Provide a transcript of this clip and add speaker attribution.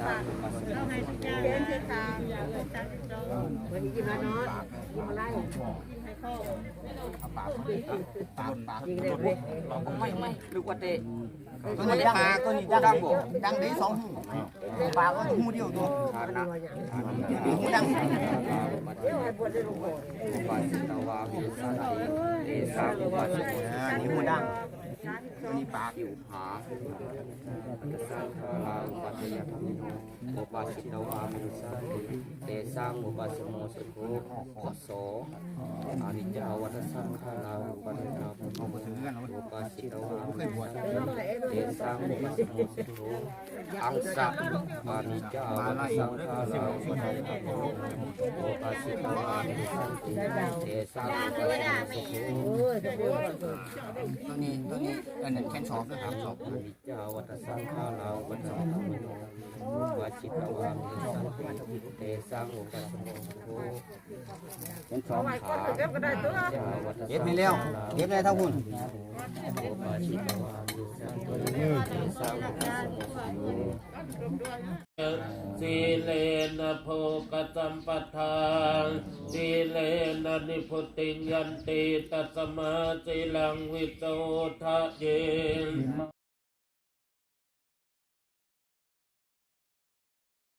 Speaker 1: สามอุปาสโมสุโธ
Speaker 2: เดินคือทางวันนี้กินมาเนาะกินมาไล่
Speaker 1: ยิงได้ไหมไม่ไม่หรือว่าเตะ
Speaker 3: ตัวนี้ปลาตัวนี้ดังบ่ดังได้สองหูปลาก็หูเดียวตัว
Speaker 1: ฐานะ
Speaker 3: หูดัง
Speaker 2: เดี๋ยวให้ปวดได้ลงก่อน
Speaker 1: อุปาสิตาวามิสันติเตสาอุปาสโม
Speaker 3: อ่านี่หูดังตัวนี้ปลา
Speaker 1: อิวหาอัตสังฆา ลาอุปัฏยธรรมิโนอุปาสิตาวามิสันติเต สาอุปาสโมสุโธขอโสอานิจจาวัฏสังฆาลาอุปัฏยธรรมิโนอุปาสิตาวามิสันติเตสาอุปาสโมสุโธอังสัพอานิจจาวัฏสังฆาลาอุปัฏยธรรมิโนอุปาสิตาวามิสันติเตสาอุปาสโมสุโธ
Speaker 2: โอ้ยจะปวด
Speaker 3: ตัวนี้ตัวนี้อันนั้นแค่สองด้วยครับสอง
Speaker 1: อนิจจาวัฏสังขาราวัฏสังขารโนวาชิตวามิสันติเตสังอุปสมโภเป็นสองขาเก็บก็ได้ตัว
Speaker 3: เก็บไปแล้วเก็บได้เท่าหุ่น
Speaker 1: วาชิตวามิสันติเตสังอุปสมโภ
Speaker 4: สีเลนะโภกสัมปทานสีเลนะนิพุติยันติตัสมาสีลังวิโตทะเย